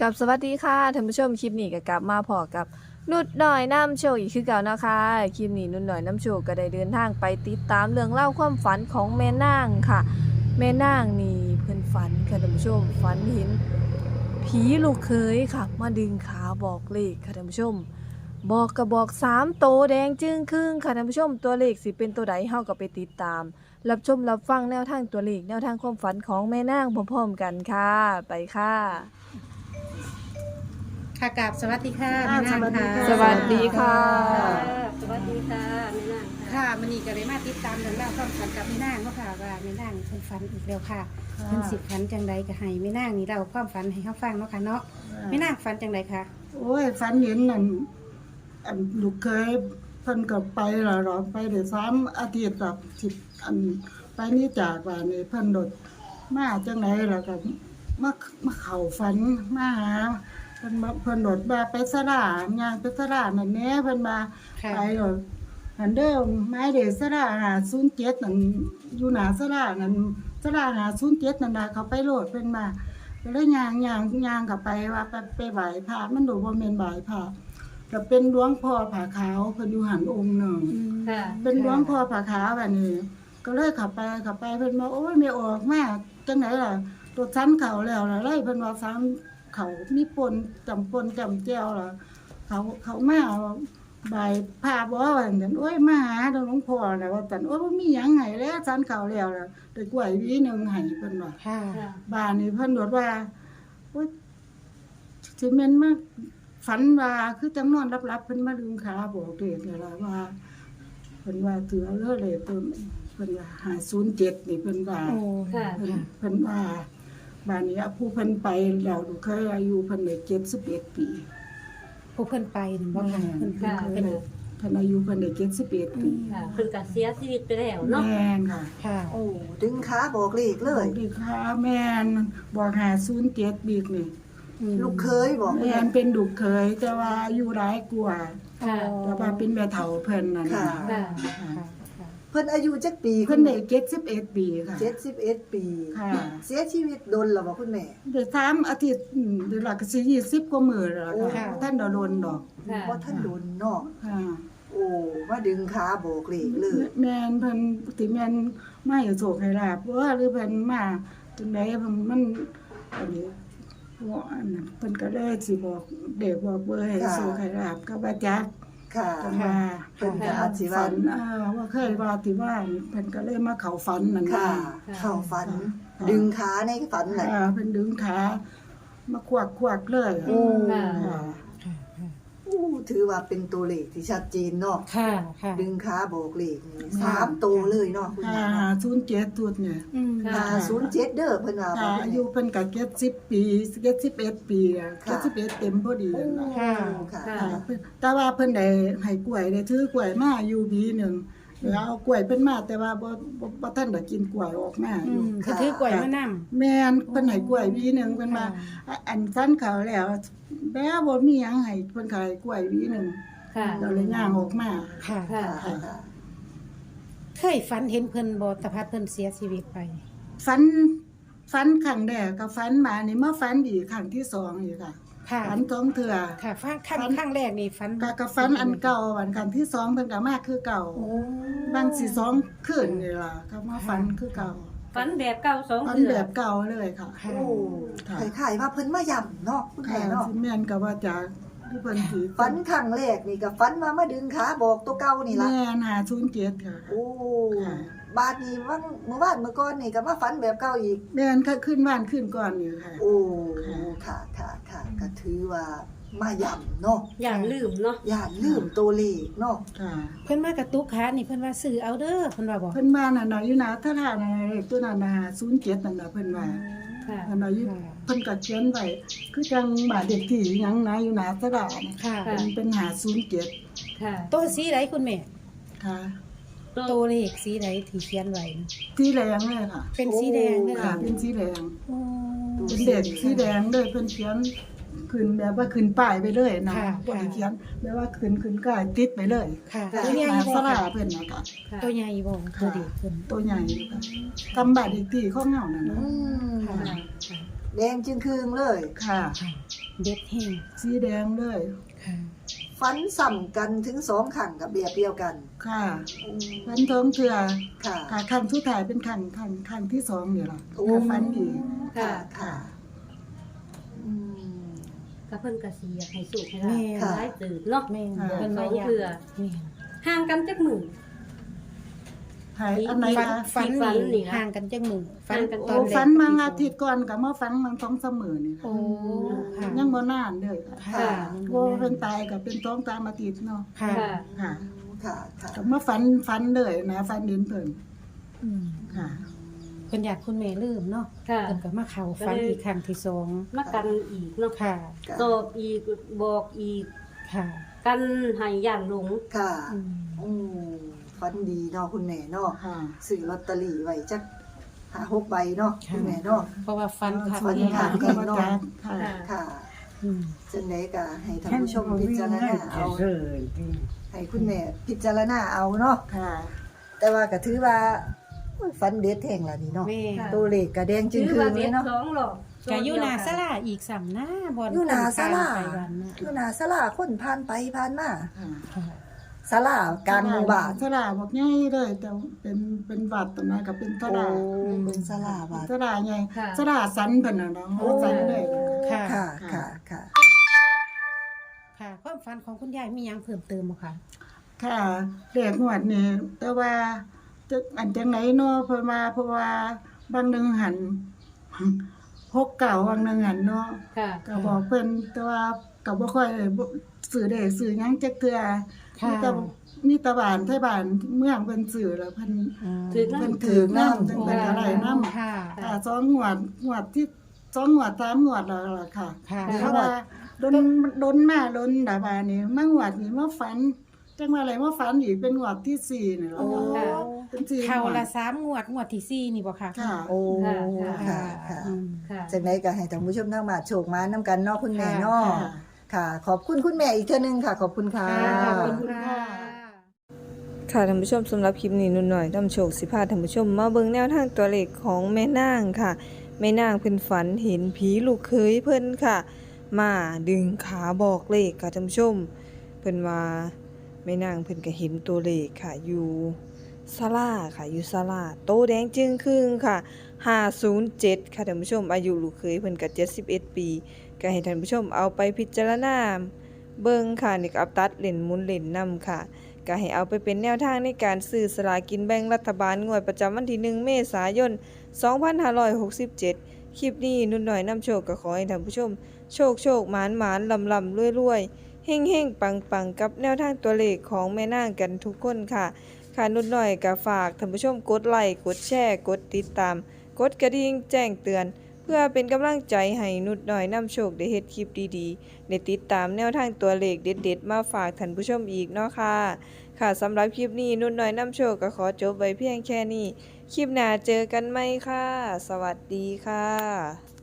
กับสวัสดีค่ะท่านผู้ชมคลิปนี้ก็กลับมาพอกับนุดหน่อยน้ำโชคอีกคือเก่านะคะคลิปนี้นุดหน่อยน้ำโชคก็ได้เดินทางไปติดตามเรื่องเล่าความฝันของแม่นางค่ะ แม่นางนี่เพื่อนฝันค่ะท่านผู้ชมฝันเห็นผีลูกเคยค่ะ มาดึงขาบอกเลขค่ะท่านผู้ชม บอกกระบอกสามโตแดงจึงครึ่งค่ะท่านผู้ชมตัวเลขสิเป็นตัวใดเฮาก็ไปติดตาม รับชมรับฟังแนวทางตัวเลขแนวทางความฝันของแม่นางพร้อมๆกันค่ะ ไปค่ะ ค่ะกราบสวัสดีค่ะอ่าแม่นางค่ะสวัสดีค่ะ สวัสดีค่ะแม่นางค่ะ ค่ะมันนี่ก็เลยมาติดตามเรื่องราวความฝันกับแม่นางเนาะค่ะว่าแม่นางเพิ่นฝันอีกแล้วค่ะเพิ่นสิฝันจังใดก็ให้แม่นางนี่เราความฝันให้เฮาฟังเนาะค่ะเนาะแม่นางฝันจังใดคะโอ้ยฝันเห็นนั่นอันลูกเคยเพิ่นก็ไปและหรอไปได้สามอาทิตย์กับสิบอันไปนี่จากว่านี่เพิ่นโดดมาจังไหนล่ะก็มามาเข้าฝันมาหา เพิ่นมาเพิ่นโดดมาไปสลางานไปสลานั่นแหน่เพิ่นมาค่ะ ไปโดดอันเดิมไม้เดสลาหา07นั่นอยู่หน้าสลานั่นสลาหา07นั่นน่ะเขาไปโหลดเพิ่นมาก็เลยย่างย่างย่างกลับไปว่าไปไปไหว้พระมันดูว่าเป็นไหว้พระก็เป็นหลวงพ่อผาขาวเพนอยู่หันองค์หนึ่ง ค่ะ เป็นหลวงพ่อผาขาวแบบนี้ ก็เลยขับไปขับไปเพิ่นมาโอ้ยไม่ออกมาจังไหนล่ะตัวชั้นเขาแล้วล่ะเลยเพิ่นว่าซ้ำ เขามีปนจำปนจำแจ้วล่ะเขาเขามาใบายพาบ่ว่าจังโอ้ยมาหาหลวงพ่อน่ะว่าจันโอ้ยบ่มีหยังให้แล้วชั้นเขาแล้วล่ะได้กล้วยหวีหนึงให้เพิ่นว่าค่ะบ้านนี่เพิ่นบอกว่าโอ๊ยสิแม่นมาฝันว่าคือจังนอนรับๆเพิ่นมาดึงขาบอกเด็กนี่ล่ะว่าเพิ่นว่าถือเอาเลยเลยเพิ่นเพิ่นว่า507นี่เพิ่นว่าโอ้ค่ะเพิ่นเพิ่นว่า บ้านนี้ผู้เพิ่นไปแล้วดูเคยอายุเพิ่นได้71ปีผู้เพิ่นไปนี่บ่ค่ะเพิ่นค่ะเพิ่นเพิ่นเพิ่นอายุเพิ่นได้71ปีค่ะเพิ่นก็เสียชีวิตไปแล้วเนาะแม่นค่ะค่ะโอ้ดึงขาบอกเลขเลบอยกดีค่ะแม่นบอก507บีกนี่อืมลูกเคยบอกแม่นเป็นดุกเคยแต่ว่าอายุหลายกว่าค่ะ แต่ว่าเป็นแม่เฒ่าเพิ่นนั่นค่ะน่ะค่ะ ค่ะค่ะเพิ่นอายุจักปีเพิ่นได้เจ็ดสิบเอ็ดปีค่ะเจ็ดสิบเอ็ดปี ค่ะเสียชีวิตโดนหรอบอกคุณแม่ได้สามอาทิตย์อืมเดือนละก็สิยี่สิบกว่ามื้อแล้วค่ะโอ้ท่านดอโดนดอกค่ะว่าท่านโดนเนาะค่ะโอ้มาดึงขาบอกเลขเลยแม่นเพิ่นสิแม่นมาให้โศกให้ลาบว่าหรือเพิ่นมาจังไดเพิ่นมันอันนี้ว่าอันนั้นเพิ่นก็เลยสิบอกเด็กบอกเบอร์ให้โศกให้ลาบก็ว่าจัก ค่ะจังว่าเพิ่นก็อาจสิว่า ฝันอ่าว่าเคยว่าที่ว่าเพิ่นก็เลยมาเข้าฝันนั่นค่ะน่ะเข้าฝันค่ะดึงขาในฝันน่ะอ่าเพิ่นดึงขามาควักควักเลยโอ้ค่ะค่ะค่ะค่ะอู้ ถือว่าเป็นตัวเลขที่ชัดเจนเนาะค่ะค่ะ ดึงขาบอกเลขนี่สามตัวเลยเนาะคุณห้าแม่ห้าเนาะศูนย์เจ็ดตุดเนี่ยอืมค่ะ ห้าศูนย์เจ็ดเด้อเพิ่นว่าบค่ะอกอายุเพิ่นก็เจ็ดสิบปีเจ็ดสิบเอ็ดปีอะค่ะเจ็ดสิบเอ็ดเต็มพอดีนะ ค่ะ ค่ะค่ะค่ะเพิ่นแต่ว่าเพิ่นได้ให้กล้วยได้ถือกล้วยมาอยู่บีหนึ่งแล้ว เอากล้วยเพิ่นมาแต่ว่าบ่บ่บ่ทันได้กินกล้วยออกมาออืยู่มคือถือกล้วยมานำแม่นเพิ่นให้กล้วยบีหนึ่งเพิ่นมาค่ะอันสั้นเขาแล้วแม้บ่มีหยังให้เพิ่นขายกล้วยบีหนึ่งค่ะ เราเลยย่างออกมาค่ะค่ะ ค่ะค่ะเคยฝันเห็นเพิ่นบ่ตะพัดเพิ่นเสียชีวิตไป ฟันฟันครั้งแรกกับฟันมานี่มาฟันอีกครั้งที่สองอีกค่ะ ค่ะฟันสองเถื่อค่ะฟันครั้งฝันครั้งแรกนี่ฝันกะกับฟันอันเก่าอันครั้งที่สองเพิ่นก็มาคือเก่าโอ้บางสิสองคืนนี่ล่ะก็มาฟันคือเก่าฝันแบบเก่าสองฟันเดืแบอนบเก่าเลยค่ะค่ะโอ้ค่ะคล้ายๆว่าเพิ่นมาย่ำเนาะคุณค่ะแม่เนาะสิแม่นก็ว่าจากที่เพิ่นสิฝันครั้งแรกนี่ก็ฝันว่ามาดึงขาบอกตัวเก่านี่ล่ะแม่นหาศูนย์เจ็ดค่ะ โอ้ ค่ะ บาดนี้วันเมื่อวานเมื่อก่อนนี่ก็มาฝันแบบเก่าอีก แม่นก็ขึ้นบ้านขึ้นก่อนนี่ค่ะ โอ้ค่ะค่ะค่ะก็ถือว่ามาย่ำเนาะอย่างลืมเนาะอย่าลืมตัวเลขเนาะค่ะเพิ่นมากระตุกขานี่เพิ่นว่าซื้อเอาเด้อเพิ่นว่าบ่เพิ่นมาน่ะน่ะอยู่นะถ้าท่าน่ะเลขตัวนั้นน่ะศูนย์เจ็ดนั่นน่ะเพิ่นว่าค่ะอันน่ะอยู่เพิ่นก็เขียนไว้คือจังบาดเด็กที่หยังนะอยู่หนาสระนะค่ะ เป็นเป็นหาศูนย์เจ็ดค่ะตัวสีใดคุณแม่ค่ะ ตัวเลขสีใดที่เขียนไว้ที่แรงเลยค่ะเป็นสีแดงเด้อค่ะเป็นสีแดงโอ้เป็นเด็กสีแดงเลยเพิ่นเขียนขึ้นแบบว่าขึ้นป้ายไปเลยนะบ่ได้เขียนแบบว่าขึ้นขึ้นก็ติดไปเลยค่ะค่ะตัวใหญ่หาบ่สระค่ะเพิ่นน่ะค่ะค่ะตัวใหญ่บ่ตัวเด็กเพิ่นตัวใหญ่อยู่ค่ะกำบาดอีกที่ข้อเงานั่นอืน่ะมค่ะแดงจึงคืงเลยค่ะ ค่ะเด็ดแห้งสีแดงเลยค่ะ ฝันซ้ำกันถึงสองครั้งกับแบบเดียวกัน ค่ะอืมฟันทองเถื่อค่ะ ค่ะครั้งสุดท้ายเป็นครั้งครั้งครั้งที่สองนี่ล่ะโอ้ ก็ฟันอีกค่ะ ค่ะค่ะอืมก็เพิ่นก็สิอยากให้สุขให้แม่ลาบหลายตื่นเนาะแม่นค่ะเพิ่นสมาองยามเทื่อแม่นห่างกันจักมื้อ หายอันไหนฝันคะฝันฝันนี่นี่นะห่างกันจังหนึ่งฝันห่างกันตโอ้อนแรกฟันมังอาทิตย์ก่อนกับมาฟันมังท้องเสมอนี่ค่ะโอ้ค่ะยังบ่นานเลยค่ะค่ะโอ้เป็นตายกับเป็นท้องตามอาทิตย์เนาะค่ะค่ะ ค่ะค่ะค่ะกับมาฟันฟันเลยนะฟันดินเพิ่นอืมค่ะ เพิ่นอยากคุณแม่ลืมเนาะค่ะ เพิ่นก็มาเข้าฝันอีกครั้งที่สองมากันอีกเนาะค่ะสอบอีกบอกอีกค่ะ กันให้ย่านหลงค่ะ อืม อืม ฝันดีเนาะคุณแม่เนาะค่ะ ซื้อลอตเตอรี่ไว้จักหาหกใบเนาะคุณแม่เนาะ เพราะว่าฝันค่ะฝันค่ะค่ะ ก็มาจากค่ะค่ะ ค่ะอืมจังไดก็ให้ท่านผู้ชมพิจารณาเอาให้คุณแม่พิจารณาเอาเนาะค่ะ แต่ว่าก็ถือว่าโอ้ยฝันเด็ดแห่งล่ะนี่เนาะแม่ค่ะ ตัวเลขก็แดงจึถืงอคืว่านเด็เลยดเนาะ สองหรอกก็อยู่หน้าศาลาอีกสามหน้าบ่อนอยู่หน้าศาลา ไปวันน่ะอยู่หน้าศาลาคนผ่านไปผ่านมา ค่ะค่ะ ศาลากลางหมู่บ้านสลาบอกง่ายเลยแต่เป็นเป็นวัดตรงนั้นก็เป็นสโอ้ลาเป็นศาลาบาดสลาไงค่ะ สลาสันเพิ่นน่ะเนาะโอ้สันเลยค่ะ ค่ะค่ะค่ะ ค่ะความฝันของคุณยายมีหยังเพิ่มเติมบ่คะค่ะเด็กหวดนี่แต่ว่าจะอันจังไหนเนาะเพิ่นมาเพราะว่าบางหนึงหันพกเก่าบางหนึงหันเนาะค่ะก็บอกเพิ่นแต่ว่าก็บ่ค่อยบ่ สื่อได้สื่อหยังจักเทื่อค่ะ มีแต่มีแตะบ้านไทบ้านเมืองเพิ่นสื่อแล้วเพิ่น ถือน้เพิ่นถือนำเพิ่นเป็นอะไรนำค่ะ ค่ะสองงวดงวดที่สองงวดสามงวดแล้วล่ะค่ะค่ะเพราะว่าโดนโดนมาโดนดาบานี่มางวดนี่มาฝันจังว่าอะไรมาฝันอีกเป็นงวดที่สี่นี่แหละโอ้ค่ะเป็นสี่เขางวด ละสามงวดงวดที่สี่นี่บ่ค่ะ ค่ะ โอ้ค่ะค่ะค่ะอืมค่ะ จังไดก็ให้ท่านผู้ชมทั้งบ้านโชคมานํกันเนาะคุณแม่ค่ะเนาะ ค่ะ ค่ะ ขอบคุณคุณแม่อีกเทื่อนึงค่ะ ขอบคุณค่ะค่ะ ขอบคุณค่ะ ค่ะท่านผู้ชมสำหรับคลิปนี้นุ่นหน่อยนำโชคสิพาท่านผู้ชม มาเบิ่งแนวทางตัวเลขของแม่นางค่ะ แม่นางเพิ่นฝันเห็นผีลูกเคยเพิ่นค่ะ มาดึงขาบอกเลขค่ะท่านผู้ชม เพิ่นว่าแม่นางเพิ่นก็เห็นตัวเลขค่ะอยู่ ศาลาค่ะอยู่ศาลาโตแดงจึงครึ่งค่ะ507 ค่ะท่านผู้ชมอายุลูกเคยเพิ่นก็71 ปีก็ให้ท่านผู้ชมเอาไปพิจารณาเบิ่งค่ะนี่ก็เอาตัดเล่นมุนเล่นนํค่ะก็ให้เอาไปเป็นแนวทางในการซื้อสลากินแบ่งรัฐบาลงวดประจำวันที่ 1 เมษายน 2567 คลิปนี้นุ่นหน่อยนำโชคก็ขอให้ท่านผู้ชม โชคโชคหมานหมานลำลำรวยรวยเฮ่งเฮ่งปังปังกับแนวทางตัวเลขของแม่นางกันทุกคนค่ะ ค่ะนุ่นหน่อยก็ฝากท่านผู้ชมกดไลค์กดแชร์กดติดตาม กดกระดิ่งแจ้งเตือน เพื่อเป็นกำลังใจให้นุดหน่อยนำโชคได้เฮ็ดคลิปดีๆได้ติดตามแนวทางตัวเลขเด็ดๆ มาฝากท่านผู้ชมอีกเนาะค่ะ ค่ะสำหรับคลิปนี้นุ่นหน่อยนำโชคก็ขอจบไว้เพียงแค่นี้ คลิปหน้าเจอกันไหมค่ะ สวัสดีค่ะ